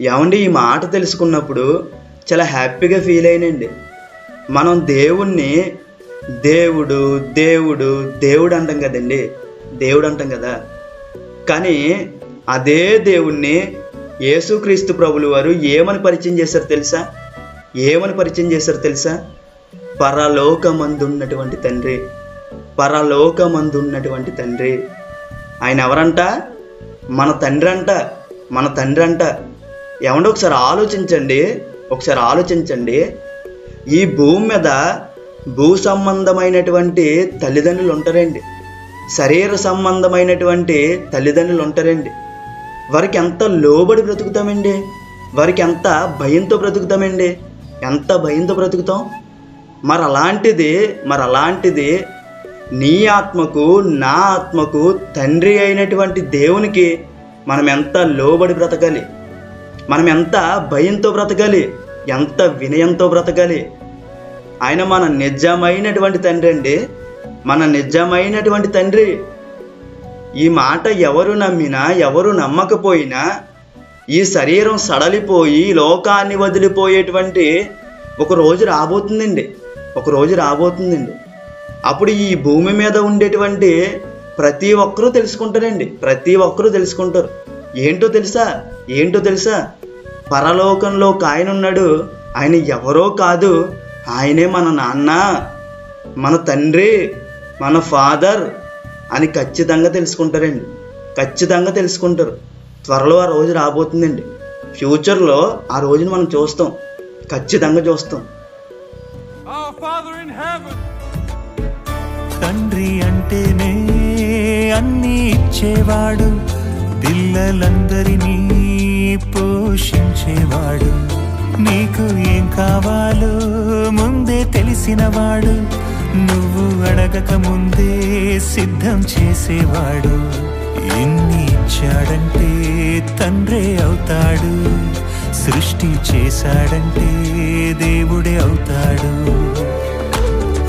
ఏమండి ఈ మాట తెలుసుకున్నప్పుడు చాలా హ్యాపీగా ఫీల్ అయినండి. మనం దేవుణ్ణి దేవుడు దేవుడు దేవుడు అంటాం కదండి. దేవుడు అంటాం కదా. కానీ అదే దేవుణ్ణి యేసుక్రీస్తు ప్రభులు వారు ఏమని పరిచయం చేశారు తెలుసా? ఏమని పరిచయం చేశారు తెలుసా? పరలోకమందున్నటువంటి తండ్రి. పరలోకమందున్నటువంటి తండ్రి. ఆయన ఎవరంట? మన తండ్రి అంట. మన తండ్రి అంట. ఏమంటే ఒకసారి ఆలోచించండి ఒకసారి ఆలోచించండి. ఈ భూమి మీద భూ సంబంధమైనటువంటి తల్లిదండ్రులు ఉంటారండి. శరీర సంబంధమైనటువంటి తల్లిదండ్రులు ఉంటారండి. వారికి ఎంత లోబడి బ్రతుకుతామండి? వారికి ఎంత భయంతో బ్రతుకుతామండి? ఎంత భయంతో బ్రతుకుతాం? మరి అలాంటిది మరి అలాంటిది నీ ఆత్మకు నా ఆత్మకు తండ్రి అయినటువంటి దేవునికి మనం ఎంత లోబడి బ్రతకాలి? మనం ఎంత భయంతో బ్రతకాలి ఎంత వినయంతో బ్రతకాలి. ఆయన మన నిజమైనటువంటి తండ్రి అండి. మన నిజమైనటువంటి తండ్రి. ఈ మాట ఎవరు నమ్మినా ఎవరు నమ్మకపోయినా ఈ శరీరం సడలిపోయి లోకాన్ని వదిలిపోయేటువంటి ఒక రోజు రాబోతుందండి. ఒక రోజు రాబోతుందండి. అప్పుడు ఈ భూమి మీద ఉండేటువంటి ప్రతి ఒక్కరూ తెలుసుకుంటారండి. ప్రతి ఒక్కరూ తెలుసుకుంటారు. ఏంటో తెలుసా? ఏంటో తెలుసా? పరలోకంలో ఒక ఆయన ఉన్నాడు ఆయన ఎవరో కాదు. ఆయనే మన నాన్న మన తండ్రి మన ఫాదర్ అని ఖచ్చితంగా తెలుసుకుంటారండి. ఖచ్చితంగా తెలుసుకుంటారు. త్వరలో ఆ రోజు రాబోతుందండి. ఫ్యూచర్లో ఆ రోజుని మనం చూస్తాం. ఖచ్చితంగా చూస్తాం. తండ్రి అంటేనే అన్ని ఇచ్చేవాడు. పిల్లలందరినీ పోషించేవాడు. నీకు ఏం కావాలో ముందే తెలిసినవాడు. నువ్వు అడగక ముందే సిద్ధం చేసేవాడు. ఎన్ని ఇచ్చాడంటే తండ్రే అవుతాడు. సృష్టి చేశాడంటే దేవుడే అవుతాడు.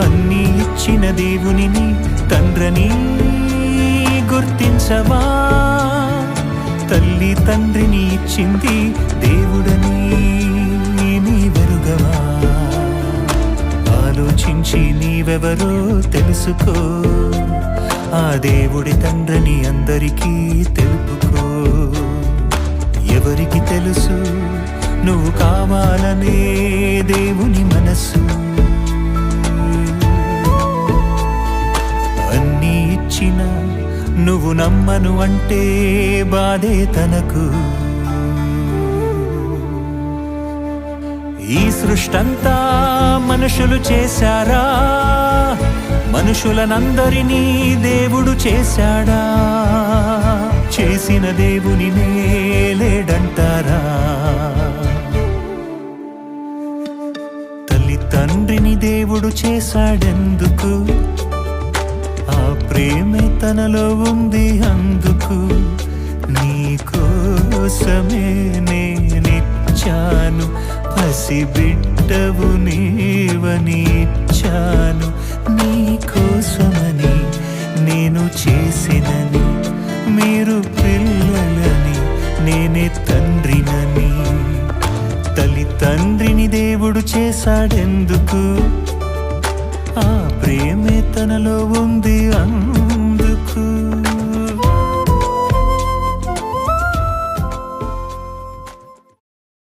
అన్ని ఇచ్చిన దేవునిని తండ్రని గుర్తించవా? తల్లి తండ్రిని ఇచ్చింది దేవుడని నీవెరుగవా ఆలోచించి నీవెవరో తెలుసుకో. ఆ దేవుడి తండ్రిని అందరికీ తెలుపుకో. ఎవరికి తెలుసు? నువ్వు కావాలనే దేవుని మనసు నువ్వు నమ్మను అంటే బాధే తనకు. ఈ సృష్టంతా మనుషులు చేశారా? మనుషులనందరినీ దేవుడు చేశాడా? చేసిన దేవుని నేలేడంటారా తల్లి తండ్రిని దేవుడు చేశాడెందుకు? ఆ ప్రేమే తనలో ఉంది అందుకు నీ కోసమే నేనిచ్చాను. పసిబిడ్డవు నీవనిచ్చాను నీ కోసమని నేను చేసినని మీరు పిల్లలని నేనే తండ్రినని. తల్లి తండ్రిని దేవుడు చేశాడెందుకు? ఆ ప్రేమే తనలో ఉంది అందు